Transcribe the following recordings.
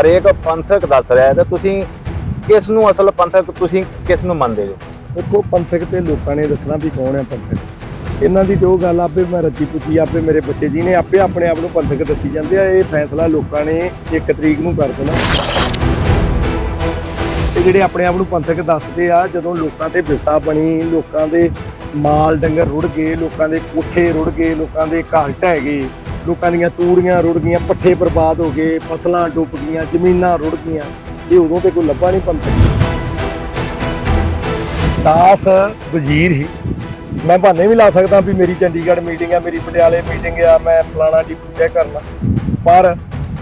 ਹਰੇਕ ਪੰਥਕ ਦੱਸ ਰਿਹਾ ਹੈ ਤੇ ਤੁਸੀਂ ਕਿਸ ਨੂੰ ਅਸਲ ਪੰਥਕ ਤੁਸੀਂ ਕਿਸ ਨੂੰ ਮੰਨਦੇ ਹੋ? ਦੇਖੋ, ਪੰਥਕ ਤੇ ਲੋਕਾਂ ਨੇ ਦੱਸਣਾ ਵੀ ਕੌਣ ਹੈ ਪੰਥਕ। ਇਹਨਾਂ ਦੀ ਜੋ ਗੱਲ ਆਪੇ ਮੈਂ ਰੱਜੀ ਪੁੱਛੀ ਆਪੇ ਮੇਰੇ ਬੱਚੇ ਜੀ ਨੇ ਆਪੇ ਆਪਣੇ ਆਪ ਨੂੰ ਪੰਥਕ ਦੱਸੀ ਜਾਂਦੇ ਆ। ਇਹ ਫੈਸਲਾ ਲੋਕਾਂ ਨੇ ਇੱਕ ਤਰੀਕ ਨੂੰ ਕਰ ਦੇਣਾ। ਤੇ ਜਿਹੜੇ ਆਪਣੇ ਆਪ ਨੂੰ ਪੰਥਕ ਦੱਸਦੇ ਆ, ਜਦੋਂ ਲੋਕਾਂ ਤੇ ਬਿਪਤਾ ਬਣੀ, ਲੋਕਾਂ ਦੇ ਮਾਲ ਡੰਗਰ ਰੁੜ ਗਏ, ਲੋਕਾਂ ਦੇ ਕੋਠੇ ਰੁੜ ਗਏ, ਲੋਕਾਂ ਦੇ ਘਰ ਢਹਿ ਗਏ ਲੋਕਾਂ ਦੀਆਂ ਤੂੜੀਆਂ ਰੁੜ ਗਈਆਂ, ਪੱਠੇ ਬਰਬਾਦ ਹੋ ਗਏ, ਫਸਲਾਂ ਡੁੱਬ ਗਈਆਂ, ਜ਼ਮੀਨਾਂ ਰੁੜ ਗਈਆਂ। ਇਹ ਉਦੋਂ ਤੇ ਕੋਈ ਲੱਭਾ ਨਹੀਂ ਪੰਥ। ਦਾਸ ਵਜ਼ੀਰ ਹੀ। ਮੈਂ ਬਹਾਨੇ ਵੀ ਲਾ ਸਕਦਾ ਵੀ ਮੇਰੀ ਚੰਡੀਗੜ੍ਹ ਮੀਟਿੰਗ ਆ, ਮੇਰੀ ਪਟਿਆਲੇ ਮੀਟਿੰਗ ਆ, ਮੈਂ ਫਲਾਣਾ ਡਿਪੂ ਤੈਅ ਕਰਨਾ। ਪਰ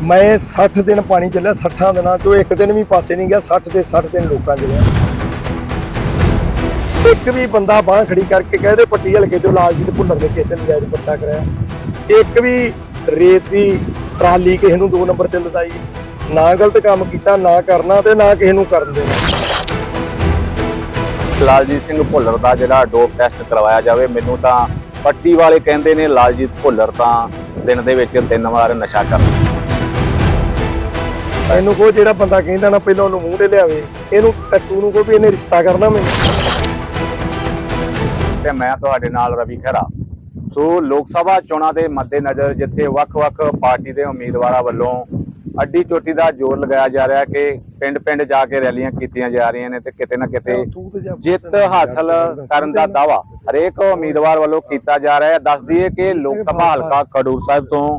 ਮੈਂ 60 ਦਿਨ ਪਾਣੀ ਚੱਲਿਆ 60 ਦਿਨਾਂ ਚੋਂ ਇੱਕ ਦਿਨ ਵੀ ਪਾਸੇ ਨਹੀਂ ਗਿਆ 60 ਤੇ 60 ਦਿਨ ਲੋਕਾਂ ਚੱਲਿਆ ਇੱਕ ਵੀ ਬੰਦਾ ਬਾਹ ਖੜੀ ਕਰਕੇ ਕਹਦੇ ਪੱਟੀ ਹਲਕੇ ਚੋਂ ਲਾਲਜੀਤ ਭੁੱਲਰ ਦੇ ਕਿਸੇ ਨੇ ਨਜਾਇਜ਼ ਪੱਤਾ ਕਰਾਇਆ। ਇੱਕ ਵੀ ਰੇਤ ਦੀ ਟਰਾਲੀ ਕਿਸੇ ਨੂੰ ਦੋ ਨੰਬਰ ਤੇ ਲਦਾਈ ਨਾ ਗਲਤ ਕੰਮ ਕੀਤਾ ਨਾ ਕਰਨਾ ਤੇ ਨਾ ਕਿਸੇ ਨੂੰ ਕਰਨ ਦੇਣਾ। ਲਾਲਜੀਤ ਸਿੰਘ ਭੁੱਲਰ ਦਾ ਜਿਹੜਾ ਡੋਪ ਟੈਸਟ ਕਰਵਾਇਆ ਜਾਵੇ ਮੈਨੂੰ ਤਾਂ ਪੱਟੀ ਵਾਲੇ ਕਹਿੰਦੇ ਨੇ ਲਾਲਜੀਤ ਭੁੱਲਰ ਤਾਂ ਦਿਨ ਦੇ ਵਿੱਚ ਤਿੰਨ ਵਾਰ ਨਸ਼ਾ ਕਰਦਾ ਇਹਨੂੰ ਕੋ ਜਿਹੜਾ ਬੰਦਾ ਕਹਿੰਦਾ ਨਾ ਪਹਿਲਾਂ ਉਹਨੂੰ ਮੂੰਹ ਤੇ ਲਿਆਵੇ ਇਹਨੂੰ ਟੱਟੂ ਨੂੰ ਕੋ ਵੀ ਇਹਨੇ ਰਿਸ਼ਤਾ ਕਰਨਾ ਮੈਂ ਤੇ ਮੈਂ ਤੁਹਾਡੇ ਨਾਲ ਰਵੀ ਖਹਿਰਾ। ਸੋ ਲੋਕ ਸਭਾ ਚੋਣਾਂ ਦੇ ਮੱਦੇਨਜ਼ਰ ਜਿੱਥੇ ਵੱਖ-ਵੱਖ ਪਾਰਟੀ ਦੇ ਉਮੀਦਵਾਰਾਂ ਵੱਲੋਂ ਅੱਡੀ ਚੋਟੀ ਦਾ ਜ਼ੋਰ ਲਗਾਇਆ ਜਾ ਰਿਹਾ ਕਿ ਪਿੰਡ-ਪਿੰਡ ਜਾ ਕੇ ਰੈਲੀਆਂ ਕੀਤੀਆਂ ਜਾ ਰਹੀਆਂ ਨੇ ਤੇ ਕਿਤੇ ਨਾ ਕਿਤੇ ਜਿੱਤ ਹਾਸਲ ਕਰਨ ਦਾ ਦਾਵਾ ਹਰੇਕ ਉਮੀਦਵਾਰ ਵੱਲੋਂ ਕੀਤਾ ਜਾ ਰਿਹਾ ਹੈ। ਦੱਸ ਦਈਏ ਕਿ ਲੋਕ ਸਭਾ ਹਲਕਾ ਖਡੂਰ ਸਾਹਿਬ ਤੋਂ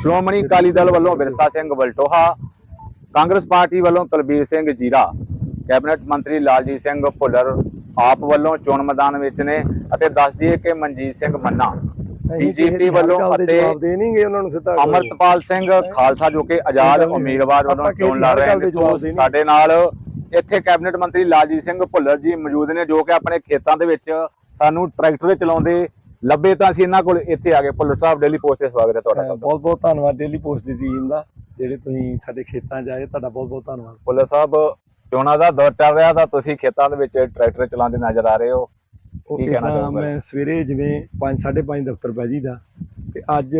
ਸ਼੍ਰੋਮਣੀ ਅਕਾਲੀ ਦਲ ਵੱਲੋਂ ਵਿਰਸਾ ਸਿੰਘ ਬਲਟੋਹਾ ਕਾਂਗਰਸ ਪਾਰਟੀ ਵੱਲੋਂ ਕੁਲਬੀਰ ਸਿੰਘ ਜੀਰਾ ਕੈਬਨਿਟ ਮੰਤਰੀ ਲਾਲਜੀਤ ਸਿੰਘ ਭੁੱਲਰ ਆਪ ਵੱਲੋਂ ਚੋਣ ਮੈਦਾਨ ਵਿੱਚ ਨੇ ਅਤੇ ਦੱਸ ਦਈਏ ਕਿ ਮਨਜੀਤ ਸਿੰਘ ਮੰਨਾ ਬੀਜੇਪੀ ਵੱਲੋਂ ਅਤੇ ਜਵਾਬ ਦੇ ਨਹੀਂਗੇ ਉਹਨਾਂ ਨੂੰ ਸਿੱਧਾ ਅਮਰਤਪਾਲ ਸਿੰਘ ਖਾਲਸਾ ਜੋ ਕਿ ਆਜ਼ਾਦ ਉਮੀਦਵਾਰ ਵੱਲੋਂ ਚੋਣ ਲੜ ਰਹੇ ਨੇ। ਸਾਡੇ ਨਾਲ ਇੱਥੇ ਕੈਬਨਿਟ ਮੰਤਰੀ ਲਾਲਜੀਤ ਸਿੰਘ ਭੁੱਲਰ ਜੀ ਮੌਜੂਦ ਨੇ ਜੋ ਕਿ ਆਪਣੇ ਖੇਤਾਂ ਦੇ ਵਿੱਚ ਸਾਨੂੰ ਟਰੈਕਟਰ ਚਲਾਉਂਦੇ ਲੱਭੇ ਤਾਂ ਅਸੀਂ ਇਹਨਾਂ ਕੋਲ ਇੱਥੇ ਆ ਗਏ। ਭੁੱਲਰ ਸਾਹਿਬ ਡੇਲੀ ਪੋਸਟ ਤੇ ਸਵਾਗਤ ਹੈ ਤੁਹਾਡਾ ਬਹੁਤ ਬਹੁਤ ਧੰਨਵਾਦ ਡੇਲੀ ਪੋਸਟ ਦੀ ਟੀਮ ਦਾ ਜਿਹੜੇ ਤੁਸੀਂ ਸਾਡੇ ਖੇਤਾਂ 'ਚ ਆਏ ਤੁਹਾਡਾ ਬਹੁਤ ਬਹੁਤ ਧੰਨਵਾਦ। ਭੁੱਲਰ ਸਾਹਿਬ ਚੋਣਾਂ ਦਾ ਦੌਰ ਚੱਲ ਰਿਹਾ ਤਾਂ ਤੁਸੀਂ ਖੇਤਾਂ ਦੇ ਵਿੱਚ ਟਰੈਕਟਰ ਚਲਾਉਂਦੇ ਨਜ਼ਰ ਆ ਰਹੇ ਹੋ। ਕੀ ਕਹਿਣਾ ਤਾਂ ਚਾਹੋਗੇ? ਮੈਂ ਸਵੇਰੇ ਜਿਵੇਂ 5 5:30 ਦਫ਼ਤਰ ਪੈ ਜੀਦਾ ਤੇ ਅੱਜ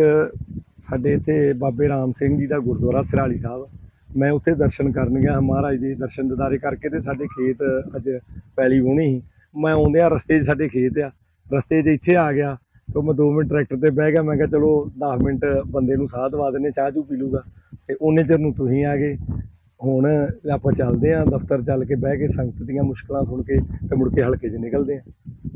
ਸਾਡੇ ਇੱਥੇ ਬਾਬੇ ਰਾਮ ਸਿੰਘ ਜੀ ਦਾ ਗੁਰਦੁਆਰਾ ਸਿਰਾਲੀ ਸਾਹਿਬ ਮੈਂ ਉੱਥੇ ਦਰਸ਼ਨ ਕਰਨ ਗਿਆ ਮਹਾਰਾਜ ਦੇ ਦਰਸ਼ਨ ਦਿਦਾਰੇ ਕਰਕੇ ਤੇ ਸਾਡੇ ਖੇਤ ਅੱਜ ਪੈਲੀ ਵੋਣੀ ਸੀ। ਮੈਂ ਆਉਂਦਿਆਂ ਰਸਤੇ 'ਚ ਸਾਡੇ ਖੇਤ ਆ। ਰਸਤੇ 'ਚ ਇੱਥੇ ਆ ਗਿਆ ਤੇ ਮੈਂ 2 ਮਿੰਟ ਟਰੈਕਟਰ ਤੇ ਬਹਿ ਗਿਆ। ਮੈਂ ਕਿਹਾ ਚਲੋ 10 ਮਿੰਟ ਬੰਦੇ ਨੂੰ ਸਾਹ ਦਵਾ ਦਿੰਨੇ ਚਾਹ ਚੂ ਪੀ ਲੂਗਾ ਤੇ ਉਹਨੇ ਚਿਰ ਨੂੰ ਤੁਸੀਂ ਆ ਗਏ। ਹੁਣ ਆਪਾਂ ਚੱਲਦੇ ਆਂ ਦਫ਼ਤਰ ਚੱਲ ਕੇ ਬਹਿ ਕੇ ਸੰਗਤ ਦੀਆਂ ਮੁਸ਼ਕਲਾਂ ਸੁਣ ਕੇ ਤੇ ਮੁੜ ਕੇ ਹਲਕੇ 'ਚ ਨਿਕਲਦੇ ਆਂ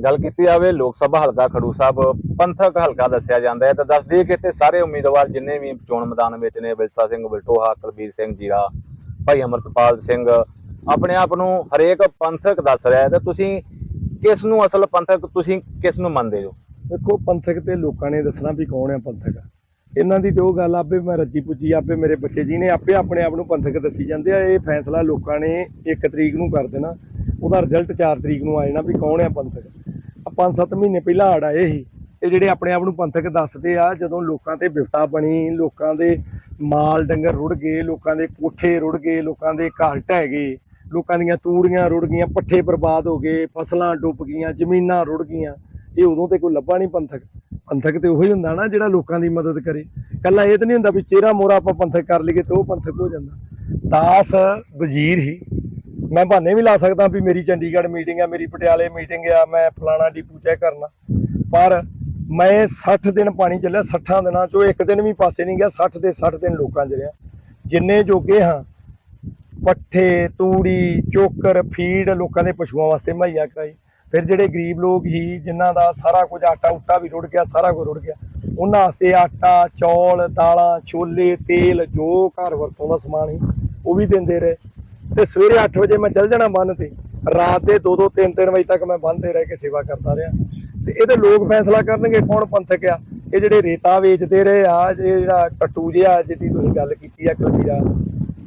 ਗੱਲ ਕੀਤੀ ਜਾਵੇ ਲੋਕ ਸਭਾ ਹਲਕਾ ਖਡੂਰ ਸਾਹਿਬ ਪੰਥਕ ਹਲਕਾ ਦੱਸਿਆ ਜਾਂਦਾ ਹੈ ਤਾਂ ਦੱਸ ਦਈਏ ਕਿ ਇੱਥੇ ਸਾਰੇ ਉਮੀਦਵਾਰ ਜਿੰਨੇ ਵੀ ਚੋਣ ਮੈਦਾਨ ਵਿੱਚ ਨੇ ਵਿਲਸਾ ਸਿੰਘ ਬਲਟੋਹਾ ਕੁਲਬੀਰ ਸਿੰਘ ਜੀਰਾ ਭਾਈ ਅਮਰਤਪਾਲ ਸਿੰਘ ਆਪਣੇ ਆਪ ਨੂੰ ਹਰੇਕ ਪੰਥਕ ਦੱਸ ਰਿਹਾ ਹੈ ਤਾਂ ਤੁਸੀਂ ਕਿਸ ਨੂੰ ਅਸਲ ਪੰਥਕ ਤੁਸੀਂ ਕਿਸ ਨੂੰ ਮੰਨਦੇ ਹੋ? ਦੇਖੋ ਪੰਥਕ ਤੇ ਲੋਕਾਂ ਨੇ ਦੱਸਣਾ ਵੀ ਕੌਣ ਹੈ ਪੰਥਕ। ਇਹਨਾਂ ਦੀ ਤੇ ਉਹ ਗੱਲ ਆਪੇ ਮੈਂ ਰੱਜੀ ਪੁੱਜੀ, ਆਪੇ ਮੇਰੇ ਬੱਚੇ ਜੀ ਨੇ ਆਪੇ ਆਪਣੇ ਆਪ ਨੂੰ ਪੰਥਕ ਦੱਸੀ ਜਾਂਦੇ ਆ। ਇਹ ਫੈਸਲਾ ਲੋਕਾਂ ਨੇ ਇੱਕ ਤਰੀਕ ਨੂੰ ਕਰ ਦੇਣਾ। ਉਹਦਾ ਰਿਜ਼ਲਟ 4 ਤਰੀਕ ਨੂੰ ਆ ਜਾਣਾ ਵੀ ਕੌਣ ਆ ਪੰਥਕ। ਆ ਪੰਜ ਸੱਤ ਮਹੀਨੇ ਪਹਿਲਾਂ ਆੜ ਆਏ ਸੀ। ਇਹ ਜਿਹੜੇ ਆਪਣੇ ਆਪ ਨੂੰ ਪੰਥਕ ਦੱਸਦੇ ਆ, ਜਦੋਂ ਲੋਕਾਂ ਤੇ ਬਿਪਤਾ ਬਣੀ, ਲੋਕਾਂ ਦੇ ਮਾਲ ਡੰਗਰ ਰੁੜ ਗਏ, ਲੋਕਾਂ ਦੇ ਕੋਠੇ ਰੁੜ ਗਏ, ਲੋਕਾਂ ਦੇ ਘਰ ਢਹਿ ਗਏ, ਲੋਕਾਂ ਦੀਆਂ ਤੂੜੀਆਂ ਰੁੜ ਗਈਆਂ, ਪੱਠੇ ਬਰਬਾਦ ਹੋ ਗਏ, ਫਸਲਾਂ ਡੁੱਬ ਗਈਆਂ, ਜ਼ਮੀਨਾਂ ਰੁੜ ਗਈਆਂ। ਇਹ ਉਦੋਂ ਤੇ ਕੋਈ ਲੱਭਾ ਨਹੀਂ ਪੰਥਕ। ਪੰਥਕ ਤੇ ਉਹੀ ਹੁੰਦਾ ਨਾ ਜਿਹੜਾ ਲੋਕਾਂ ਦੀ ਮਦਦ ਕਰੇ। ਕੱਲਾ ਇਹ ਤਾਂ ਨਹੀਂ ਹੁੰਦਾ ਵੀ ਚਿਹਰਾ ਮੋਰਾ ਆਪਾਂ ਪੰਥਕ ਕਰ ਲਈਏ ਤੇ ਉਹ ਪੰਥਕ ਹੋ ਜਾਂਦਾ। ਦਾਸ, ਵਜ਼ੀਰ ਹੀ। ਮੈਂ ਬਹਾਨੇ ਵੀ ਲਾ ਸਕਦਾ ਵੀ ਮੇਰੀ ਚੰਡੀਗੜ੍ਹ ਮੀਟਿੰਗ ਆ, ਮੇਰੀ ਪਟਿਆਲੇ ਮੀਟਿੰਗ ਆ, ਮੈਂ ਫਲਾਣਾ ਡੀਪੂ ਚੈੱਕ ਕਰਨਾ। ਪਰ ਮੈਂ 60 ਦਿਨ ਪਾਣੀ ਚੱਲਿਆ 60 ਦਿਨਾਂ ਚੋਂ ਇੱਕ ਦਿਨ ਵੀ ਪਾਸੇ ਨਹੀਂ ਗਿਆ 60 ਦੇ 60 ਦਿਨ ਲੋਕਾਂ 'ਚ ਰਿਹਾ। ਜਿੰਨੇ ਜੋਗੇ ਹਾਂ, ਪੱਠੇ, ਤੂੜੀ, ਚੋਕਰ, ਫੀਡ, ਲੋਕਾਂ ਦੇ ਪਸ਼ੂਆਂ ਵਾਸਤੇ ਮੁਹੱਈਆ ਕਰਾਈ। ਫਿਰ ਜਿਹੜੇ ਗਰੀਬ ਲੋਕ ਹੀ ਜਿਨ੍ਹਾਂ ਦਾ ਸਾਰਾ ਕੁਝ ਆਟਾ ਉਟਾ ਵੀ ਰੁੜ ਗਿਆ, ਸਾਰਾ ਕੁਝ ਰੁੜ ਗਿਆ, ਉਹਨਾਂ ਵਾਸਤੇ ਆਟਾ, ਚੌਲ, ਦਾਲਾਂ, ਛੋਲੇ, ਤੇਲ ਜੋ ਘਰ ਵਰਤੋਂ ਦਾ ਸਮਾਨ ਹੀ ਉਹ ਵੀ ਦਿੰਦੇ ਰਹੇ। ਤੇ ਸਵੇਰੇ 8 ਵਜੇ ਮੈਂ ਚੱਲ ਜਾਣਾ ਬੰਨ ਤੇ, ਰਾਤ ਦੇ 2-2 3-3 ਵਜੇ ਤੱਕ ਮੈਂ ਬੰਨ ਤੇ ਰਹਿ ਕੇ ਸੇਵਾ ਕਰਦਾ ਰਿਹਾ। ਤੇ ਇਹਦੇ ਲੋਕ ਫੈਸਲਾ ਕਰਨਗੇ ਕੌਣ ਪੰਥਕ ਆ? ਇਹ ਜਿਹੜੇ ਰੇਤਾ ਵੇਚਦੇ ਰਹੇ ਆ, ਇਹ ਜਿਹੜਾ ਟੱਟੂ ਜਿਹਾ, ਜਿਹਦੀ ਤੁਸੀਂ ਗੱਲ ਕੀਤੀ ਆ ਕਬੀਰਾ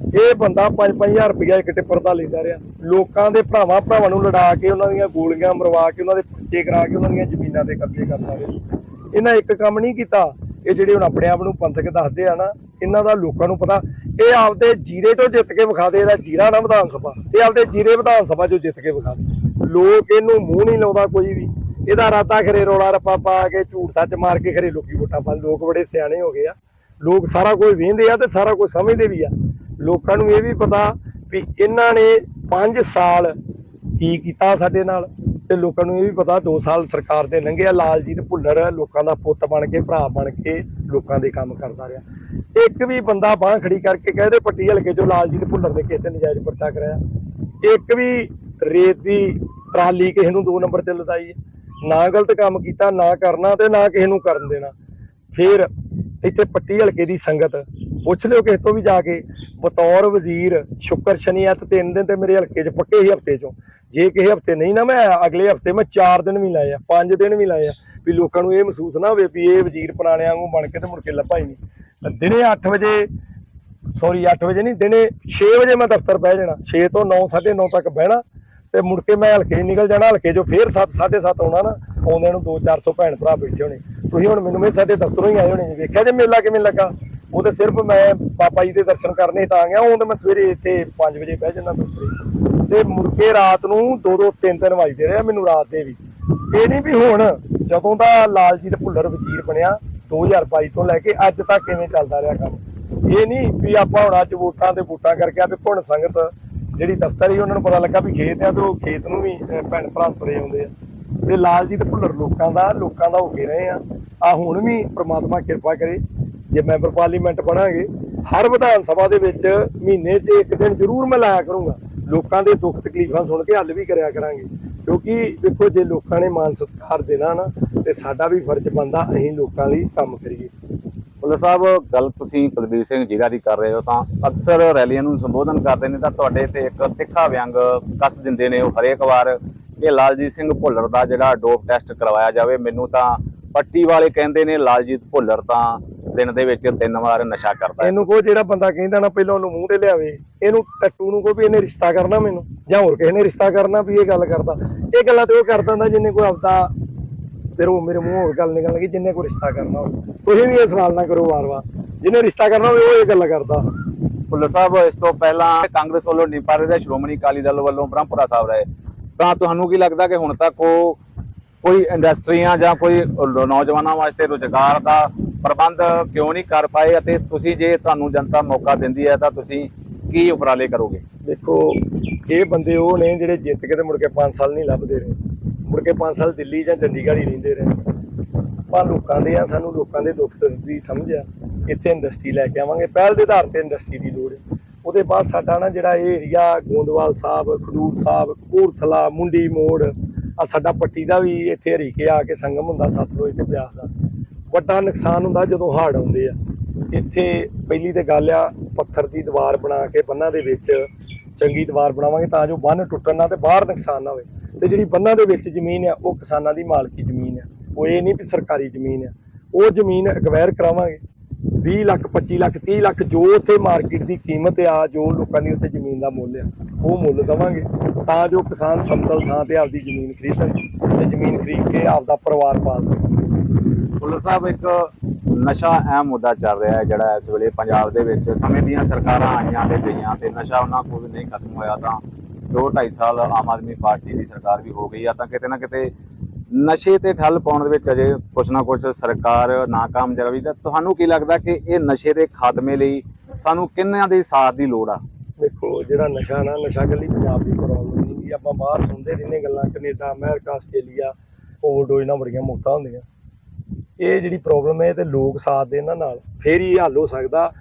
ਇਹ ਬੰਦਾ 5-5000 ਰੁਪਇਆ ਇੱਕ ਟਿੱਪਰ ਦਾ ਲੈਂਦਾ ਰਿਹਾ। ਲੋਕਾਂ ਦੇ ਭਰਾਵਾਂ ਭਰਾਵਾਂ ਨੂੰ ਲੜਾ ਕੇ ਉਹਨਾਂ ਦੀਆਂ ਗੋਲੀਆਂ ਮਰਵਾ ਕੇ ਉਹਨਾਂ ਦੇ ਪਰਚੇ ਕਰਾ ਕੇ ਉਹਨਾਂ ਦੀਆਂ ਜ਼ਮੀਨਾਂ ਤੇ ਕਬਜ਼ੇ ਕਰਦਾ ਰਿਹਾ। ਇਹਨਾਂ ਇੱਕ ਕੰਮ ਨਹੀਂ ਕੀਤਾ, ਇਹ ਜਿਹੜੇ ਹੁਣ ਆਪਣੇ ਆਪ ਨੂੰ ਪੰਥਕ ਦੱਸਦੇ ਆ ਨਾ, ਇਹਨਾਂ ਦਾ ਲੋਕਾਂ ਨੂੰ ਪਤਾ, ਇਹ ਆਪਦੇ ਜੀਰੇ ਤੋਂ ਜਿੱਤ ਕੇ ਵਿਖਾ ਦੇ, ਇਹਦਾ ਜੀਰਾ ਨਾ ਵਿਧਾਨ ਸਭਾ। ਇਹ ਆਪਦੇ ਜੀਰੇ ਵਿਧਾਨ ਸਭਾ ਚੋਂ ਜਿੱਤ ਕੇ ਵਿਖਾ ਦੇ। ਲੋਕ ਇਹਨੂੰ ਮੂੰਹ ਨਹੀਂ ਲਾਉਂਦਾ ਕੋਈ ਵੀ। ਇਹਦਾ ਰਾਤਾ ਖਰੇ ਰੋਲਾ ਰੱਪਾ ਪਾ ਕੇ, ਝੂਠ ਸੱਚ ਮਾਰ ਕੇ ਖਰੇ ਲੋਕੀ ਵੋਟਾਂ ਪਾ ਲੋਕ ਬੜੇ ਸਿਆਣੇ ਹੋ ਗਏ ਆ। ਲੋਕ ਸਾਰਾ ਕੁਝ ਵੇਂਦੇ ਆ ਤੇ ਸਾਰਾ ਕੁਝ ਸਮਝਦੇ ਵੀ ਆ। ਲੋਕਾਂ ਨੂੰ ਇਹ ਵੀ ਪਤਾ ਵੀ ਇਹਨਾਂ ਨੇ 5 ਸਾਲ ਕੀ ਕੀਤਾ ਸਾਡੇ ਨਾਲ ਤੇ ਲੋਕਾਂ ਨੂੰ ਇਹ ਵੀ ਪਤਾ 2 ਸਾਲ ਸਰਕਾਰ ਦੇ ਲੰਘਿਆ ਲਾਲਜੀਤ ਭੁੱਲਰ ਲੋਕਾਂ ਦਾ ਪੁੱਤ ਬਣ ਕੇ, ਭਰਾ ਬਣ ਕੇ ਲੋਕਾਂ ਦੇ ਕੰਮ ਕਰਦਾ ਰਿਹਾ। ਇੱਕ ਵੀ ਬੰਦਾ ਬਾਹ ਖੜੀ ਕਰਕੇ ਕਹਦੇ ਪੱਟੀ ਹਲਕੇ ਚੋਂ ਲਾਲਜੀਤ ਭੁੱਲਰ ਦੇ ਕਿਸੇ ਤੇ ਨਜਾਇਜ਼ ਪਰਚਾ ਕਰਾਇਆ। ਇੱਕ ਵੀ ਰੇਤ ਦੀ ਟਰਾਲੀ ਕਿਸੇ ਨੂੰ 2 ਨੰਬਰ ਤੇ ਲਦਾਈ ਹੈ। ਨਾ ਗਲਤ ਕੰਮ ਕੀਤਾ, ਨਾ ਕਰਨਾ ਤੇ ਨਾ ਕਿਸੇ ਨੂੰ ਕਰਨ ਦੇਣਾ। ਫਿਰ ਇੱਥੇ ਪੱਟੀ ਹਲਕੇ ਦੀ ਸੰਗਤ ਪੁੱਛ ਲਿਓ ਕਿਸੇ ਤੋਂ ਵੀ ਜਾ ਕੇ। ਬਤੌਰ ਵਜ਼ੀਰ ਸ਼ੁੱਕਰ ਸ਼ਨੀ ਐਤ ਤਿੰਨ ਦਿਨ ਤੇ ਮੇਰੇ ਹਲਕੇ 'ਚ ਪੱਕੇ ਹੀ ਹਫ਼ਤੇ 'ਚੋਂ। ਜੇ ਕਿਸੇ ਹਫ਼ਤੇ ਨਹੀਂ ਨਾ ਮੈਂ ਆਇਆ, ਅਗਲੇ ਹਫ਼ਤੇ ਮੈਂ 4 ਦਿਨ ਵੀ ਲਾਏ ਆ 5 ਦਿਨ ਵੀ ਲਾਏ ਆ ਵੀ ਲੋਕਾਂ ਨੂੰ ਇਹ ਮਹਿਸੂਸ ਨਾ ਹੋਵੇ ਵੀ ਇਹ ਵਜ਼ੀਰ ਪੁਰਾਣਿਆਂ ਵਾਂਗੂ ਬਣ ਕੇ ਤੇ ਮੁੜ ਕੇ ਲੱਭਾ ਹੀ ਨਹੀਂ। ਦਿਨੇ 8 ਵਜੇ ਸੌਰੀ 8 ਵਜੇ ਨਹੀਂ ਦਿਨੇ 6 ਵਜੇ ਮੈਂ ਦਫ਼ਤਰ ਬਹਿ ਜਾਣਾ 6 ਤੋਂ 9 9:30 ਤੱਕ ਬਹਿਣਾ ਤੇ ਮੁੜ ਕੇ ਮੈਂ ਹਲਕੇ 'ਚ ਨਿਕਲ ਜਾਣਾ ਹਲਕੇ 'ਚੋਂ ਫੇਰ 7 7:30 ਆਉਣਾ ਨਾ ਆਉਂਦਿਆਂ ਨੂੰ 2-400 ਭੈਣ ਭਰਾ ਬੈਠੇ ਹੋਣੇ। ਤੁਸੀਂ ਹੁਣ ਮੈਨੂੰ ਮੇਰੇ ਸਾਡੇ ਦਫ਼ਤਰੋਂ ਹੀ ਆਏ ਹੋਣੇ ਵੇਖਿਆ ਜੇ ਮੇਲਾ ਕਿਵੇਂ ਲੱਗਾ? ਉਹ ਤਾਂ ਸਿਰਫ ਮੈਂ ਬਾਬਾ ਜੀ ਦੇ ਦਰਸ਼ਨ ਕਰਨੇ ਤਾਂ ਗਿਆ ਉਹ ਤਾਂ ਮੈਂ ਸਵੇਰੇ ਇੱਥੇ 5 ਵਜੇ ਬਹਿ ਜਾਂਦਾ ਦਫ਼ਤਰੇ ਤੇ ਮੁੜਕੇ ਰਾਤ ਨੂੰ 2-2 3-3 ਵਜਦੇ ਰਹੇ ਮੈਨੂੰ ਰਾਤ ਦੇ ਵੀ। ਇਹ ਨਹੀਂ ਵੀ ਹੁਣ ਜਦੋਂ ਦਾ ਲਾਲਜੀਤ ਭੁੱਲਰ ਵਜ਼ੀਰ ਬਣਿਆ 2022 ਤੋਂ ਲੈ ਕੇ ਅੱਜ ਤੱਕ ਕਿਵੇਂ ਚੱਲਦਾ ਰਿਹਾ ਕੰਮ। ਇਹ ਨਹੀਂ ਵੀ ਆਪਾਂ ਹੁਣ ਅੱਜ ਵੋਟਾਂ ਤੇ ਵੋਟਾਂ ਕਰਕੇ ਆ ਵੀ ਹੁਣ ਸੰਗਤ, ਜਿਹੜੀ ਦਫ਼ਤਰ ਹੀ ਉਹਨਾਂ ਨੂੰ ਪਤਾ ਲੱਗਾ ਵੀ ਖੇਤ ਆ ਤੇ ਉਹ ਖੇਤ ਨੂੰ ਵੀ ਭੈਣ ਭਰਾ ਤੁਰੇ ਆਉਂਦੇ ਆ। ਤੇ ਲਾਲਜੀਤ ਭੁੱਲਰ ਲੋਕਾਂ ਦਾ ਲੋਕਾਂ ਦਾ ਹੋ ਕੇ ਰਹੇ ਆ। ਆ ਹੁਣ ਵੀ ਪ੍ਰਮਾਤਮਾ ਕਿਰਪਾ ਕਰੇ। ਜੇ ਮੈਂਬਰ ਪਾਰਲੀਮੈਂਟ ਬਣਾਂਗੇ ਹਰ ਵਿਧਾਨ ਸਭਾ ਦੇ ਵਿੱਚ ਮਹੀਨੇ 'ਚ ਇੱਕ ਦਿਨ ਜ਼ਰੂਰ ਮੈਂ ਲਾਇਆ ਕਰੂੰਗਾ। ਲੋਕਾਂ ਦੇ ਦੁੱਖ ਤਕਲੀਫਾਂ ਸੁਣ ਕੇ ਹੱਲ ਵੀ ਕਰਿਆ ਕਰਾਂਗੇ। ਕਿਉਂਕਿ ਦੇਖੋ, ਜੇ ਲੋਕਾਂ ਨੇ ਮਾਨ ਸਤਿਕਾਰ ਦੇਣਾ ਨਾ, ਤੇ ਸਾਡਾ ਵੀ ਫਰਜ਼ ਬਣਦਾ ਅਸੀਂ ਲੋਕਾਂ ਲਈ ਕੰਮ ਕਰੀਏ। ਭੁੱਲਰ ਸਾਹਿਬ, ਗੱਲ ਤੁਸੀਂ ਕੁਲਬੀਰ ਸਿੰਘ ਜੀਰਾ ਦੀ ਕਰ ਰਹੇ ਹੋ, ਤਾਂ ਅਕਸਰ ਰੈਲੀਆਂ ਨੂੰ ਸੰਬੋਧਨ ਕਰਦੇ ਨੇ, ਤਾਂ ਤੁਹਾਡੇ ਤੇ ਇੱਕ ਤਿੱਖਾ ਵਿਅੰਗ ਕੱਸ ਦਿੰਦੇ ਨੇ ਉਹ ਹਰੇਕ ਵਾਰ ਕਿ ਲਾਲਜੀਤ ਸਿੰਘ ਭੁੱਲਰ ਦਾ ਜਿਹੜਾ ਡੋਪ ਟੈਸਟ ਕਰਵਾਇਆ ਜਾਵੇ, ਮੈਨੂੰ ਤਾਂ ਪੱਟੀ ਵਾਲੇ ਕਹਿੰਦੇ ਨੇ ਲਾਲਜੀਤ ਭੁੱਲਰ ਤਾਂ ਦਿਨ ਦੇ ਵਿੱਚ ਤਿੰਨ ਵਾਰ ਨਸ਼ਾ ਕਰਦਾ ਹੈ। ਇਹਨੂੰ ਕੋ ਜਿਹੜਾ ਬੰਦਾ ਕਹਿੰਦਾ ਨਾ ਪਹਿਲਾਂ ਉਹਨੂੰ ਮੂੰਹ ਤੇ ਲਿਆਵੇ ਇਹਨੂੰ ਟੱਟੂ ਨੂੰ ਕੋ ਵੀ ਇਹਨੇ ਰਿਸ਼ਤਾ ਕਰਨਾ ਮੈਨੂੰ ਜਾਂ ਹੋਰ ਕਿਸੇ ਨੇ ਰਿਸ਼ਤਾ ਕਰਨਾ ਵੀ ਇਹ ਗੱਲ ਕਰਦਾ ਇਹ ਗੱਲਾਂ ਤੇ ਉਹ ਕਰਦਾ ਹੁੰਦਾ ਜਿੰਨੇ ਕੋਈ ਆਪਦਾ ਫਿਰ ਉਹ ਮੇਰੇ ਮੂੰਹੋਂ ਹੋਰ ਗੱਲ ਨਿਕਲਣ ਲੱਗੀ ਜਿੰਨੇ ਕੋਈ ਰਿਸ਼ਤਾ ਕਰਨਾ ਹੋਵੇ। ਤੁਸੀਂ ਵੀ ਇਹ ਸਵਾਲ ਨਾ ਕਰੋ ਵਾਰ-ਵਾਰ ਜਿਹਨੇ ਰਿਸ਼ਤਾ ਕਰਨਾ ਹੋਵੇ ਉਹ ਇਹ ਗੱਲ ਕਰਦਾ। ਭੁੱਲਰ ਸਾਹਿਬ ਇਸ ਤੋਂ ਪਹਿਲਾਂ ਕਾਂਗਰਸ ਵੱਲੋਂ ਨਹੀਂ ਪਰ ਰਹੇ ਸ਼੍ਰੋਮਣੀ ਅਕਾਲੀ ਦਲ ਵੱਲੋਂ ਬ੍ਰਹਮਪੁਰਾ ਸਾਹਿਬ ਰਹੇ। ਤਾਂ ਤੁਹਾਨੂੰ ਕੀ ਲੱਗਦਾ ਕਿ ਹੁਣ ਤੱਕ ਉਹ ਕੋਈ ਇੰਡਸਟਰੀਆਂ ਜਾਂ ਕੋਈ ਨੌਜਵਾਨਾਂ ਵਾਸਤੇ ਰੁਜ਼ਗਾਰ ਦਾ ਪ੍ਰਬੰਧ ਕਿਉਂ ਨਹੀਂ ਕਰ ਪਾਏ ਅਤੇ ਤੁਸੀਂ ਜੇ ਤੁਹਾਨੂੰ ਜਨਤਾ ਮੌਕਾ ਦਿੰਦੀ ਹੈ ਤਾਂ ਤੁਸੀਂ ਕੀ ਉਪਰਾਲੇ ਕਰੋਗੇ? ਦੇਖੋ, ਇਹ ਬੰਦੇ ਉਹ ਨੇ ਜਿਹੜੇ ਜਿੱਤ ਕੇ ਤੇ ਮੁੜ ਕੇ 5 ਸਾਲ ਨਹੀਂ ਲੱਭਦੇ ਰਹੇ। ਮੁੜ ਕੇ 5 ਸਾਲ ਦਿੱਲੀ ਜਾਂ ਚੰਡੀਗੜ੍ਹ ਹੀ ਰਹਿੰਦੇ ਰਹੇ। ਆਪਾਂ ਲੋਕਾਂ ਦੇ ਆ, ਸਾਨੂੰ ਲੋਕਾਂ ਦੇ ਦੁੱਖ ਦੀ ਸਮਝ ਆ। ਇੱਥੇ ਇੰਡਸਟਰੀ ਲੈ ਕੇ ਆਵਾਂਗੇ। ਪਹਿਲ ਦੇ ਆਧਾਰ ਤੇ ਇੰਡਸਟਰੀ ਦੀ ਲੋੜ ਹੈ। ਉਹਦੇ ਬਾਅਦ ਸਾਡਾ ਨਾ ਜਿਹੜਾ ਇਹ ਏਰੀਆ, ਗੋਂਦਵਾਲ ਸਾਹਿਬ, ਖਡੂਰ ਸਾਹਿਬ ਕਪੂਰਥਲਾ ਮੁੰਡੀ ਮੋੜ ਆ ਸਾਡਾ ਪੱਟੀ ਦਾ ਵੀ ਇੱਥੇ ਹਰੀਕੇ ਆ ਕੇ ਸੰਗਮ ਹੁੰਦਾ, ਸਤਲੁਜ ਤੇ ਬਿਆਸ ਦਾ। ਵੱਡਾ ਨੁਕਸਾਨ ਹੁੰਦਾ ਜਦੋਂ ਹੜ੍ਹ ਆਉਂਦੇ ਆ। ਇੱਥੇ ਪਹਿਲੀ ਤੇ ਗੱਲ ਆ, ਪੱਥਰ ਦੀ ਦੀਵਾਰ ਬਣਾ ਕੇ ਬੰਨਾਂ ਦੇ ਵਿੱਚ ਚੰਗੀ ਦੀਵਾਰ ਬਣਾਵਾਂਗੇ ਤਾਂ ਜੋ ਬੰਨ ਟੁੱਟਣ ਨਾ ਤੇ ਬਾਹਰ ਨੁਕਸਾਨ ਨਾ ਹੋਵੇ। ਤੇ ਜਿਹੜੀ ਬੰਨਾਂ ਦੇ ਵਿੱਚ ਜ਼ਮੀਨ ਆ, ਉਹ ਕਿਸਾਨਾਂ ਦੀ ਮਾਲਕੀ ਜ਼ਮੀਨ ਆ। ਉਹ ਇਹ ਨਹੀਂ ਵੀ ਸਰਕਾਰੀ ਜ਼ਮੀਨ ਆ। ਉਹ ਜ਼ਮੀਨ ਅਕਵਾਇਰ ਕਰਾਵਾਂਗੇ। 20 ਲੱਖ 25 ਲੱਖ 30 ਲੱਖ ਜੋ ਉੱਥੇ ਮਾਰਕੀਟ ਦੀ ਕੀਮਤ ਆ, ਜੋ ਲੋਕਾਂ ਦੀ ਉੱਥੇ ਜ਼ਮੀਨ ਦਾ ਮੁੱਲ ਆ, ਉਹ ਮੁੱਲ ਦਵਾਂਗੇ। ਤਾਂ ਜੋ ਕਿਸਾਨ ਸਮਤਲ ਥਾਂ ਤੇ ਆਪਦੀ ਜ਼ਮੀਨ ਖਰੀਦਣ ਤੇ ਜ਼ਮੀਨ ਖਰੀਦ ਕੇ ਆਪਦਾ ਪਰਿਵਾਰ ਪਾਲ ਸਕਣ। ਭੁੱਲਰ ਸਾਹਿਬ ਇੱਕ ਨਸ਼ਾ ਅਹਿਮ ਮੁੱਦਾ ਚੱਲ ਰਿਹਾ ਹੈ, ਜਿਹੜਾ ਇਸ ਵੇਲੇ ਪੰਜਾਬ ਦੇ ਵਿੱਚ ਸਮੇਂ ਦੀਆਂ ਸਰਕਾਰਾਂ ਆਈਆਂ ਤੇ ਗਈਆਂ ਤੇ ਨਸ਼ਾ ਉਹਨਾਂ ਕੋਲ ਨਹੀਂ ਖਤਮ ਹੋਇਆ ਤਾਂ ਦੋ ਢਾਈ ਸਾਲ ਆਮ ਆਦਮੀ ਪਾਰਟੀ ਦੀ ਸਰਕਾਰ ਵੀ ਹੋ ਗਈ ਆ, ਤਾਂ ਕਿਤੇ ਨਾ ਕਿਤੇ ਨਸ਼ੇ ਤੇ ਠੱਲ ਪਾਉਣ ਦੇ ਵਿੱਚ ਅਜੇ ਕੁਛ ਨਾ ਕੁਛ ਸਰਕਾਰ ਨਾਕਾਮ ਜਰ ਰਹੀ ਤੁਹਾਨੂੰ ਕੀ ਲੱਗਦਾ ਕਿ ਇਹ ਨਸ਼ੇ ਦੇ ਖਾਤਮੇ ਲਈ ਸਾਨੂੰ ਕਿੰਨਿਆਂ ਦੇ ਸਾਥ ਦੀ ਲੋੜ ਆ? ਦੇਖੋ, ਜਿਹੜਾ ਨਸ਼ਾ ਨਾ, ਨਸ਼ਾ ਕੱਲੀ ਪੰਜਾਬ ਦੀ ਪ੍ਰੋਬਲਮ ਨਹੀਂ ਗੀ। ਆਪਾਂ ਬਾਹਰ ਸੁਣਦੇ ਰਹਿੰਦੇ ਗੱਲਾਂ, ਕੈਨੇਡਾ, ਅਮਰੀਕਾ, ਆਸਟ੍ਰੇਲੀਆ ਓਵਰਡੋਜ਼ ਨਾਲ ਬੜੀਆਂ ਮੌਤਾਂ ਹੁੰਦੀਆਂ। ਇਹ ਜਿਹੜੀ ਪ੍ਰੋਬਲਮ ਹੈ ਇਹ ਤੇ ਲੋਕ ਸਾਥ ਦੇ ਇਹਨਾਂ ਨਾਲ, ਫੇਰ ਹੀ ਹੱਲ ਹੋ ਸਕਦਾ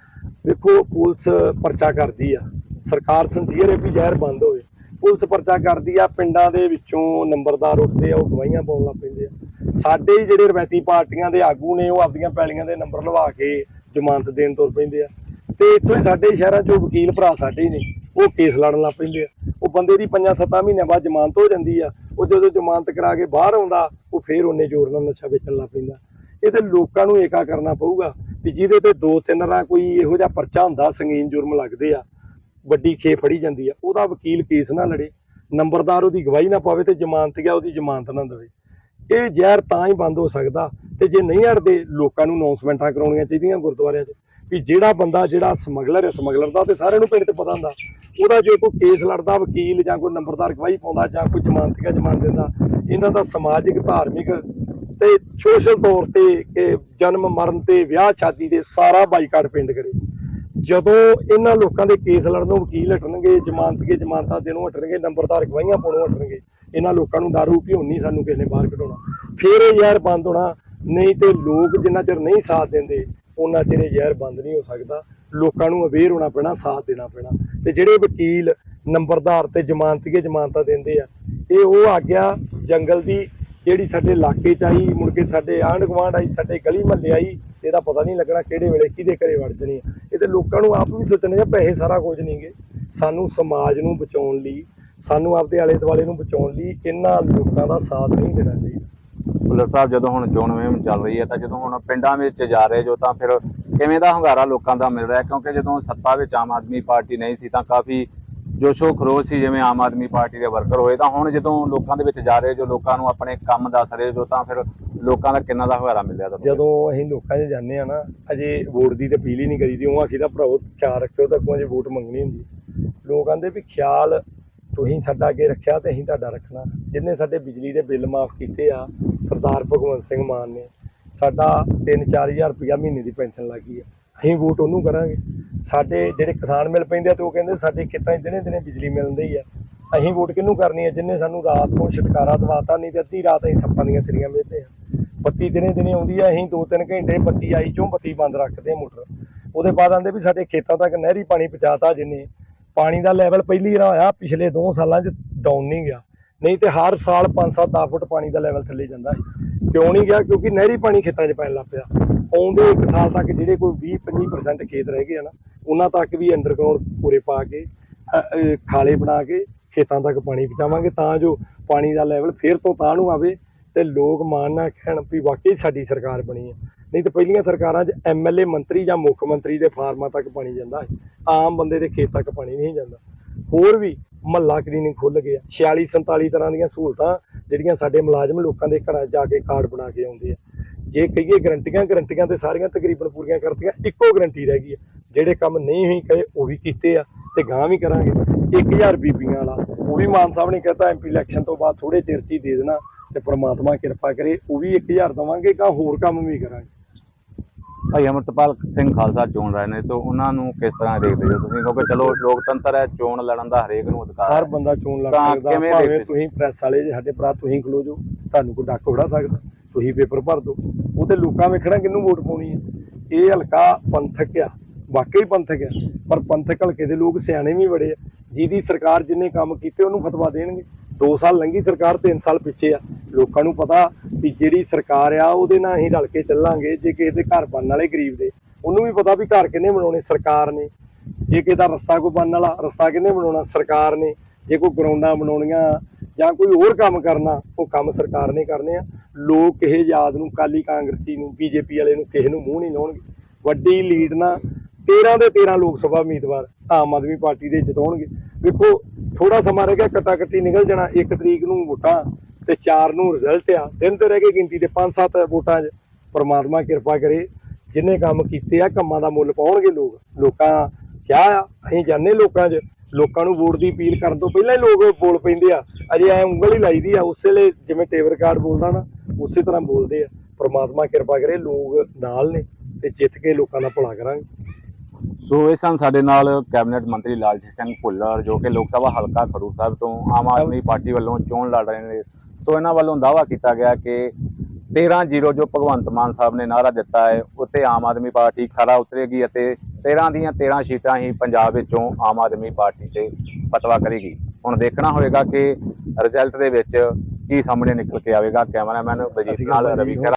ਵੇਖੋ, ਪੁਲਿਸ ਪਰਚਾ ਕਰਦੀ ਆ। ਸਰਕਾਰ ਸੰਸੀਅਰ ਹੈ ਵੀ ਜ਼ਹਿਰ ਬੰਦ ਹੋਵੇ। ਪੁਲਿਸ ਪਰਚਾ ਕਰਦੀ ਆ, ਪਿੰਡਾਂ ਦੇ ਵਿੱਚੋਂ ਨੰਬਰਦਾਰ ਉੱਠਦੇ ਆ, ਉਹ ਗਵਾਹੀਆਂ ਪਾਉਣ ਲੱਗ ਪੈਂਦੇ ਆ। ਸਾਡੇ ਜਿਹੜੇ ਰਵਾਇਤੀ ਪਾਰਟੀਆਂ ਦੇ ਆਗੂ ਨੇ, ਉਹ ਆਪਦੀਆਂ ਪੈਲੀਆਂ ਦੇ ਨੰਬਰ ਲਵਾ ਕੇ ਜ਼ਮਾਨਤ ਦੇਣ ਤੁਰ ਪੈਂਦੇ ਆ। ਤੇ ਇੱਥੋਂ ਹੀ ਸਾਡੇ ਸ਼ਹਿਰਾਂ 'ਚੋਂ ਵਕੀਲ ਭਰਾ ਸਾਡੇ ਨੇ, ਉਹ ਕੇਸ ਲੜਨ ਲੱਗ ਪੈਂਦੇ ਆ। ਉਹ ਬੰਦੇ ਦੀ 5-7 ਮਹੀਨਿਆਂ ਬਾਅਦ ਜ਼ਮਾਨਤ ਹੋ ਜਾਂਦੀ ਆ। ਉਹ ਜਦੋਂ ਜ਼ਮਾਨਤ ਕਰਾ ਕੇ ਬਾਹਰ ਆਉਂਦਾ, ਉਹ ਫੇਰ ਉਹਨੇ ਜ਼ੋਰ ਨਾਲ ਨਸ਼ਾ ਵੇਚਣ ਲੱਗ ਪੈਂਦਾ। ਇਹ ਤੇ ਲੋਕਾਂ ਨੂੰ ਏਕਾ ਕਰਨਾ ਪਊਗਾ ਵੀ ਜਿਹਦੇ ਤੇ ਦੋ ਤਿੰਨ ਰਾਂ ਕੋਈ ਇਹੋ ਜਿਹਾ ਪਰਚਾ ਹੁੰਦਾ, ਸੰਗੀਨ ਜੁਰਮ ਲੱਗਦੇ ਆ, ਵੱਡੀ ਖੇ ਫੜੀ ਜਾਂਦੀ ਆ, ਉਹਦਾ ਵਕੀਲ ਕੇਸ ਨਾ ਲੜੇ, ਨੰਬਰਦਾਰ ਉਹਦੀ ਗਵਾਹੀ ਨਾ ਪਾਵੇ ਤੇ ਜ਼ਮਾਨਤ ਗਿਆ, ਉਹਦੀ ਜ਼ਮਾਨਤ ਨਾ ਦੇਵੇ। ਇਹ ਜ਼ਹਿਰ ਤਾਂ ਹੀ ਬੰਦ ਹੋ ਸਕਦਾ ਤੇ ਜੇ ਨਹੀਂ ਅੜਦੇ ਲੋਕਾਂ ਨੂੰ ਅਨਾਉਂਸਮੈਂਟਾਂ ਕਰਾਉਣੀਆਂ ਚਾਹੀਦੀਆਂ ਗੁਰਦੁਆਰਿਆਂ 'ਚ, ਵੀ ਜਿਹੜਾ ਬੰਦਾ, ਜਿਹੜਾ ਸਮਗਲਰ ਹੈ, ਸਮਗਲਰ ਦਾ ਤੇ ਸਾਰਿਆਂ ਨੂੰ ਪਿੰਡ ਤੇ ਪਤਾ ਹੁੰਦਾ, ਉਹਦਾ ਜੇ ਕੋਈ ਕੇਸ ਲੜਦਾ, ਵਕੀਲ ਜਾਂ ਕੋਈ ਨੰਬਰਦਾਰ ਗਵਾਹੀ ਪਾਉਂਦਾ ਜਾਂ ਕੋਈ ਜ਼ਮਾਨਤ ਕਾ ਜ਼ਮਾਨਤ ਦਿੰਦਾ, ਇਹਨਾਂ ਦਾ ਸਮਾਜਿਕ, ਧਾਰਮਿਕ ਤੇ ਸੋਸ਼ਲ ਤੌਰ ਤੇ ਕਿ ਜਨਮ, ਮਰਨ ਤੇ ਵਿਆਹ ਸ਼ਾਦੀ ਦੇ ਸਾਰਾ ਬਾਈਕਾਟ ਪਿੰਡ ਕਰੇ। ਜਦੋਂ ਇਹਨਾਂ ਲੋਕਾਂ ਦੇ ਕੇਸ ਲੜਨੋਂ ਵਕੀਲ ਹਟਣਗੇ ਜ਼ਮਾਨਤਗੇ ਜ਼ਮਾਨਤਾਂ ਦੇਣੋਂ ਹਟਣਗੇ, ਨੰਬਰਦਾਰ ਗਵਾਹੀਆਂ ਪਾਉਣੋਂ ਹਟਣਗੇ, ਇਹਨਾਂ ਲੋਕਾਂ ਨੂੰ ਦਾਰੂ ਪਿਉਣ ਨਹੀਂ ਸਾਨੂੰ ਕਿਸੇ ਨੇ ਬਾਹਰ ਕਢਾਉਣਾ। ਫਿਰ ਇਹ ਜ਼ਹਿਰ ਬੰਦ ਹੋਣਾ, ਨਹੀਂ ਤੇ ਲੋਕ ਜਿੰਨਾ ਚਿਰ ਨਹੀਂ ਸਾਥ ਦਿੰਦੇ, ਉਹਨਾਂ ਚਿਰ ਇਹ ਜ਼ਹਿਰ ਬੰਦ ਨਹੀਂ ਹੋ ਸਕਦਾ। ਲੋਕਾਂ ਨੂੰ ਅਵੇਅਰ ਹੋਣਾ ਪੈਣਾ, ਸਾਥ ਦੇਣਾ ਪੈਣਾ। ਤੇ ਜਿਹੜੇ ਵਕੀਲ ਨੰਬਰਦਾਰ ਤੇ ਜ਼ਮਾਨਤੀਏ ਜ਼ਮਾਨਤਾਂ ਦਿੰਦੇ ਆ, ਇਹ ਉਹ ਆਗਿਆ ਜੰਗਲ ਦੀ ਜਿਹੜੀ ਸਾਡੇ ਇਲਾਕੇ ਚ ਆਈ, ਮੁੜ ਕੇ ਸਾਡੇ ਆਂਢ ਗੁਆਂਢ ਆਈ, ਸਾਡੇ ਗਲੀ ਮਹੱਲੇ ਆਈ, ਇਹਦਾ ਪਤਾ ਨਹੀਂ ਲੱਗਣਾ ਕਿਹੜੇ ਵੇਲੇ ਕਿਹਦੇ ਘਰੇ ਵੜ ਜਣੀ ਆ। ਇਹ ਤੇ ਲੋਕਾਂ ਨੂੰ ਆਪ ਵੀ ਸੋਚਣੇ ਆ, ਪੈਸੇ ਸਾਰਾ ਕੁਝ ਨਹੀਂਗੇ ਸਾਨੂੰ ਸਮਾਜ ਨੂੰ ਬਚਾਉਣ ਲਈ, ਸਾਨੂੰ ਆਪਦੇ ਆਲੇ ਦੁਆਲੇ ਨੂੰ ਬਚਾਉਣ ਲਈ ਇਹਨਾਂ ਲੋਕਾਂ ਦਾ ਸਾਥ ਨਹੀਂ ਦੇਣਾ ਚਾਹੀਦਾ। ਭੁੱਲਰ ਸਾਹਿਬ, ਜਦੋਂ ਹੁਣ ਚੋਣ ਮੁਹਿੰਮ ਚੱਲ ਰਹੀ ਹੈ, ਤਾਂ ਜਦੋਂ ਹੁਣ ਪਿੰਡਾਂ ਵਿੱਚ ਜਾ ਰਹੇ ਜੋ, ਤਾਂ ਫਿਰ ਕਿਵੇਂ ਦਾ ਹੰਗਾਰਾ ਲੋਕਾਂ ਦਾ ਮਿਲ ਰਿਹਾ? ਕਿਉਂਕਿ ਜਦੋਂ ਸੱਤਾ ਵਿੱਚ ਆਮ ਆਦਮੀ ਪਾਰਟੀ ਨਹੀਂ ਸੀ, ਤਾਂ ਕਾਫੀ ਜੋਸ਼ੋ ਖਰੋਸ਼ ਸੀ, ਜਿਵੇਂ ਆਮ ਆਦਮੀ ਪਾਰਟੀ ਦੇ ਵਰਕਰ ਹੋਏ, ਤਾਂ ਹੁਣ ਜਦੋਂ ਲੋਕਾਂ ਦੇ ਵਿੱਚ ਜਾ ਰਹੇ, ਜੋ ਲੋਕਾਂ ਨੂੰ ਆਪਣੇ ਕੰਮ ਦੱਸ ਰਹੇ ਜੋ, ਤਾਂ ਫਿਰ ਲੋਕਾਂ ਦਾ ਕਿੰਨਾ ਦਾ ਹੰਗਾਰਾ ਮਿਲਿਆ ਤੁਹਾਨੂੰ? ਜਦੋਂ ਅਸੀਂ ਲੋਕਾਂ 'ਚ ਜਾਂਦੇ ਆ ਨਾ, ਅਜੇ ਵੋਟ ਦੀ ਤੇ ਅਪੀਲ ਹੀ ਨਹੀਂ ਕਰੀਦੀ ਉਹ ਆਖੀਦਾ ਭਰਾਓ ਖਿਆਲ ਰੱਖਿਓ, ਤਾਂ ਕੋਈ ਅਜੇ ਵੋਟ ਮੰਗਣੀ ਹੁੰਦੀ ਲੋਕ ਆਂਦੇ ਵੀ, ਖਿਆਲ ਤੁਸੀਂ ਸਾਡਾ ਅੱਗੇ ਰੱਖਿਆ ਤੇ ਅਸੀਂ ਤੁਹਾਡਾ ਰੱਖਣਾ। ਜਿੰਨੇ ਸਾਡੇ ਬਿਜਲੀ ਦੇ ਬਿੱਲ ਮਾਫ ਕੀਤੇ ਆ, ਸਰਦਾਰ ਭਗਵੰਤ ਸਿੰਘ ਮਾਨ ਨੇ, ਸਾਡਾ 3-4000 ਰੁਪਇਆ ਮਹੀਨੇ ਦੀ ਪੈਨਸ਼ਨ ਲੱਗੀ ਆ। ਅਸੀਂ ਵੋਟ ਉਹਨੂੰ ਕਰਾਂਗੇ। ਸਾਡੇ ਜਿਹੜੇ ਕਿਸਾਨ ਮਿਲ ਪੈਂਦੇ ਆ ਤੇ ਉਹ ਕਹਿੰਦੇ ਸਾਡੇ ਖੇਤਾਂ 'ਚ ਦਿਨੇ ਦਿਨੇ ਬਿਜਲੀ ਮਿਲਦੀ ਆ। ਅਸੀਂ ਵੋਟ ਕਿਹਨੂੰ ਕਰਨੀ ਹੈ ਜਿੰਨੇ ਸਾਨੂੰ ਰਾਤ ਨੂੰ ਛੁਟਕਾਰਾ ਦਵਾਤਾ, ਨਹੀਂ ਤੇ ਅੱਧੀ ਰਾਤ ਅਸੀਂ ਸੱਪਾਂ ਦੀਆਂ ਸਿਰੀਆਂ ਵੇਚਦੇ ਆ। ਬੱਤੀ ਦਿਨੇ ਦਿਨੇ ਆਉਂਦੀ ਆ, ਅਸੀਂ 2-3 ਘੰਟੇ ਬੱਤੀ ਆਈ ਚੋਂ ਬੱਤੀ ਬੰਦ ਰੱਖਦੇ ਆ ਮੋਟਰ। ਉਹਦੇ ਬਾਅਦ ਆਂਦੇ ਵੀ ਸਾਡੇ ਖੇਤਾਂ ਤੱਕ ਨਹਿਰੀ ਪਾਣੀ ਪਹੁੰਚਾਤਾ ਜਿੰਨੇ। ਪਾਣੀ ਦਾ ਲੈਵਲ ਪਹਿਲੀ ਵਾਰ ਹੋਇਆ ਪਿਛਲੇ 2 ਸਾਲਾਂ 'ਚ ਡਾਊਨ ਨਹੀਂ ਗਿਆ। ਨਹੀਂ ਤੇ ਹਰ ਸਾਲ 5-7 10 ਫੁੱਟ ਪਾਣੀ ਦਾ ਲੈਵਲ ਥੱਲੇ ਜਾਂਦਾ ਹੈ ਕਿਉਂ ਨਹੀਂ ਗਿਆ? ਕਿਉਂਕਿ ਨਹਿਰੀ ਪਾਣੀ ਖੇਤਾਂ 'ਚ ਪੈਣ ਲੱਗ ਪਿਆ। ਆਉਂਦੇ ਇੱਕ ਸਾਲ ਤੱਕ ਜਿਹੜੇ ਕੋਈ 20-25% ਖੇਤ ਰਹਿ ਗਏ ਆ ਨਾ, ਉਹਨਾਂ ਤੱਕ ਵੀ ਅੰਡਰਗਰਾਉਂਡ ਪੂਰੇ ਪਾ ਕੇ ਖਾਲੇ ਬਣਾ ਕੇ ਖੇਤਾਂ ਤੱਕ ਪਾਣੀ ਪਹੁੰਚਾਵਾਂਗੇ ਤਾਂ ਜੋ ਪਾਣੀ ਦਾ ਲੈਵਲ ਫੇਰ ਤੋਂ ਤਾਂ ਨੂੰ ਆਵੇ ਤੇ ਲੋਕ ਮਾਣ ਨਾ ਕਹਿਣ ਵੀ ਵਾਕਈ ਸਾਡੀ ਸਰਕਾਰ ਬਣੀ ਹੈ ਨਹੀਂ ਤਾਂ ਪਹਿਲੀਆਂ ਸਰਕਾਰਾਂ 'ਚ ਐਮਐਲਏ ਮੰਤਰੀ ਜਾਂ ਮੁੱਖ ਮੰਤਰੀ ਦੇ ਫਾਰਮਾਂ ਤੱਕ ਪਾਣੀ ਜਾਂਦਾ ਸੀ। ਆਮ ਬੰਦੇ ਦੇ ਖੇਤ ਤੱਕ ਪਾਣੀ ਨਹੀਂ ਜਾਂਦਾ। ਹੋਰ ਵੀ ਮਹੱਲਾ ਕਲੀਨਿਕ ਖੁੱਲ ਗਏ ਆ। 46 47 ਤਰ੍ਹਾਂ ਦੀਆਂ ਸਹੂਲਤਾਂ ਜਿਹੜੀਆਂ ਸਾਡੇ ਮੁਲਾਜ਼ਮ ਲੋਕਾਂ ਦੇ ਘਰਾਂ 'ਚ ਜਾ ਕੇ ਕਾਰਡ ਬਣਾ ਕੇ ਆਉਂਦੇ ਆ। ਜੇ ਕਹੀਏ ਗਰੰਟੀਆਂ ਗਰੰਟੀਆਂ ਤੇ ਸਾਰੀਆਂ ਤਕਰੀਬਨ ਪੂਰੀਆਂ ਕਰਤੀਆਂ ਇੱਕੋ ਗਰੰਟੀ ਰਹਿ ਗਈ ਹੈ ਜਿਹੜੇ ਕੰਮ ਨਹੀਂ ਹੋਈ ਕਹੇ ਉਹ ਵੀ ਕੀਤੇ ਆ ਤੇ ਗਾਂ ਵੀ ਕਰਾਂਗੇ। 1000 ਬੀਬੀਆਂ ਵਾਲਾ ਉਹ ਵੀ ਮਾਨ ਸਾਹਿਬ ਨੇ ਕਹਤਾ ਐਮਪੀ ਇਲੈਕਸ਼ਨ ਤੋਂ ਬਾਅਦ ਥੋੜੇ ਚਿਰ 'ਚ ਹੀ ਦੇ ਦੇਣਾ ਤੇ ਪ੍ਰਮਾਤਮਾ ਕਿਰਪਾ ਕਰੇ ਉਹ ਵੀ 1000 ਦਵਾਂਗੇ ਗਾਂ ਹੋਰ ਕੰਮ ਵੀ ਕਰਾਂਗੇ। ਭਾਈ ਅਮਰਤਪਾਲ ਸਿੰਘ ਖਾਲਸਾ ਚੋਣ ਰਹੇ ਨੇ ਤਾਂ ਉਹਨਾਂ ਨੂੰ ਕਿਸ ਤਰ੍ਹਾਂ ਦੇਖਦੇ ਹੋ ਤੁਸੀਂ? ਕਿਉਂਕਿ ਚਲੋ ਲੋਕਤੰਤਰ ਹੈ ਚੋਣ ਲੜਨ ਦਾ ਹਰੇਕ ਨੂੰ ਅਧਿਕਾਰ ਹਰ ਬੰਦਾ ਚੋਣ ਲੜ ਸਕਦਾ ਭਾਵੇਂ? ਤੁਸੀਂ ਪ੍ਰੈਸ ਵਾਲੇ ਜੇ ਸਾਡੇ ਭਰਾ ਤੁਸੀਂ ਖਲੋ ਜੋ ਤੁਹਾਨੂੰ ਕੋਈ ਡੱਕ ਉਡਾ ਸਕਦਾ। ਤੁਸੀਂ ਪੇਪਰ ਭਰ ਦਿਓ। ਉਹ ਤੇ ਲੋਕਾਂ ਵੇਖਣਾ ਕਿਹਨੂੰ ਵੋਟ ਪਾਉਣੀ ਹੈ। ਇਹ ਹਲਕਾ ਪੰਥਕ ਆ, ਵਾਕਈ ਪੰਥਕ ਆ, ਪਰ ਪੰਥਕ ਹਲਕੇ ਦੇ ਲੋਕ ਸਿਆਣੇ ਵੀ ਬੜੇ ਆ। ਜਿਹਦੀ ਸਰਕਾਰ ਜਿੰਨੇ ਕੰਮ ਕੀਤੇ ਉਹਨੂੰ ਫਤਵਾ ਦੇਣਗੇ। 2 ਸਾਲ ਲੰਘੀ ਸਰਕਾਰ 3 ਸਾਲ ਪਿੱਛੇ ਆ। ਲੋਕਾਂ ਨੂੰ ਪਤਾ ਵੀ ਜਿਹੜੀ ਸਰਕਾਰ ਆ, ਉਹਦੇ ਨਾਲ ਅਸੀਂ ਰਲ ਕੇ ਚੱਲਾਂਗੇ। ਜੇ ਕਿਸੇ ਦੇ ਘਰ ਬਣਨ ਵਾਲੇ ਗਰੀਬ ਦੇ, ਉਹਨੂੰ ਵੀ ਪਤਾ ਵੀ ਘਰ ਕਿੰਨੇ ਬਣਾਉਣੇ? ਸਰਕਾਰ ਨੇ। ਜੇ ਕਿਸੇ ਦਾ ਰਸਤਾ ਕੋਈ ਬਣਨ ਵਾਲਾ, ਰਸਤਾ ਕਿੰਨੇ ਬਣਾਉਣਾ? ਸਰਕਾਰ ਨੇ। ਜੇ ਕੋਈ ਗਰਾਊਂਡਾਂ ਬਣਾਉਣੀਆਂ ਜਾਂ ਕੋਈ ਹੋਰ ਕੰਮ ਕਰਨਾ, ਉਹ ਕੰਮ ਸਰਕਾਰ ਨੇ ਕਰਨੇ ਆ। ਲੋਕ ਕਿਸੇ ਯਾਦ ਨੂੰ ਕਾਲੀ ਕਾਂਗਰਸੀ ਨੂੰ, ਬੀਜੇਪੀ ਵਾਲੇ ਨੂੰ ਕਿਸੇ ਨੂੰ ਮੂੰਹ ਨਹੀਂ ਲਾਉਣਗੇ। ਵੱਡੀ ਲੀਡ ਨਾਲ 13 ਦੇ 13 ਲੋਕ ਸਭਾ ਉਮੀਦਵਾਰ ਆਮ ਆਦਮੀ ਪਾਰਟੀ ਦੇ ਜਿਤਾਉਣਗੇ। ਵੇਖੋ ਥੋੜਾ ਸਮਾਂ ਰਹਿ ਗਿਆ ਕੱਟਾ ਨਿਕਲ ਜਾਣਾ। 1 ਤਰੀਕ ਨੂੰ ਵੋਟਾਂ ਤੇ 4 ਨੂੰ ਰਿਜ਼ਲਟ ਆ। ਦਿਨ ਤੇ ਰਹਿ ਗਏ ਗਿਣਤੀ ਦੇ 5-7 ਵੋਟਾਂ 'ਚ। ਪਰਮਾਤਮਾ ਕਿਰਪਾ ਕਰੇ, ਜਿੰਨੇ ਕੰਮ ਕੀਤੇ ਆ, ਕੰਮਾਂ ਦਾ ਮੁੱਲ ਪਾਉਣਗੇ ਲੋਕ। ਲੋਕਾਂ ਕਿਹਾ ਆ? ਅਸੀਂ ਜਾਣੇ ਲੋਕਾਂ 'ਚ। ਲੋਕਾਂ ਨੂੰ ਵੋਟ ਦੀ ਅਪੀਲ ਕਰਨ ਤੋਂ ਪਹਿਲਾਂ ਹੀ ਲੋਕ ਬੋਲ ਪੈਂਦੇ ਆ। ਅਜੇ ਐ ਉਂਗਲ ਹੀ ਲਾਈਦੀ ਆ। ਉਸੇ ਵੇਲੇ ਜਿਵੇਂ ਟੇਬਰ ਕਾਰਡ ਬੋਲਦਾ ਨਾ ਉਸੇ ਤਰ੍ਹਾਂ ਬੋਲਦੇ ਆ, ਪਰਮਾਤਮਾ ਕਿਰਪਾ ਕਰੇ, ਲੋਕ ਨਾਲ ਨੇ ਤੇ ਜਿੱਤ ਕੇ ਲੋਕਾਂ ਦਾ ਭਲਾ ਕਰਾਂਗੇ। ਸੋ ਇਹ ਸਨ ਸਾਡੇ ਨਾਲ ਕੈਬਨਿਟ ਮੰਤਰੀ ਲਾਲਜੀਤ ਸਿੰਘ ਭੁੱਲਰ, ਜੋ ਕਿ ਲੋਕ ਸਭਾ ਹਲਕਾ ਖਡੂਰ ਸਾਹਿਬ ਤੋਂ ਆਮ ਆਦਮੀ ਪਾਰਟੀ ਵੱਲੋਂ ਚੋਣ ਲੜ ਰਹੇ ਨੇ। ਸੋ ਇਹਨਾਂ ਵੱਲੋਂ ਦਾਅਵਾ ਕੀਤਾ ਗਿਆ ਕਿ 13-0 ਜੋ ਭਗਵੰਤ ਮਾਨ ਸਾਹਿਬ ਨੇ ਨਾਰਾ ਦਿੱਤਾ ਹੈ, ਉੱਤੇ ਆਮ ਆਦਮੀ ਪਾਰਟੀ ਖਰਾ ਉਤਰੇਗੀ ਅਤੇ 13 ਦੀਆਂ 13 ਸੀਟਾਂ ਹੀ ਪੰਜਾਬ ਵਿੱਚੋਂ ਆਮ ਆਦਮੀ ਪਾਰਟੀ ਤੇ ਪਤਵਾ ਕਰੇਗੀ। ਹੁਣ ਦੇਖਣਾ ਹੋਵੇਗਾ ਕਿ ਰਿਜ਼ਲਟ ਦੇ ਵਿੱਚ ਕੀ ਸਾਹਮਣੇ ਨਿਕਲ ਕੇ ਆਵੇਗਾ ਕੈਮਰਾਮੈਨ ਬਜੀਤ ਨਾਲ। ਰਵੀ ਖਹਿਰਾ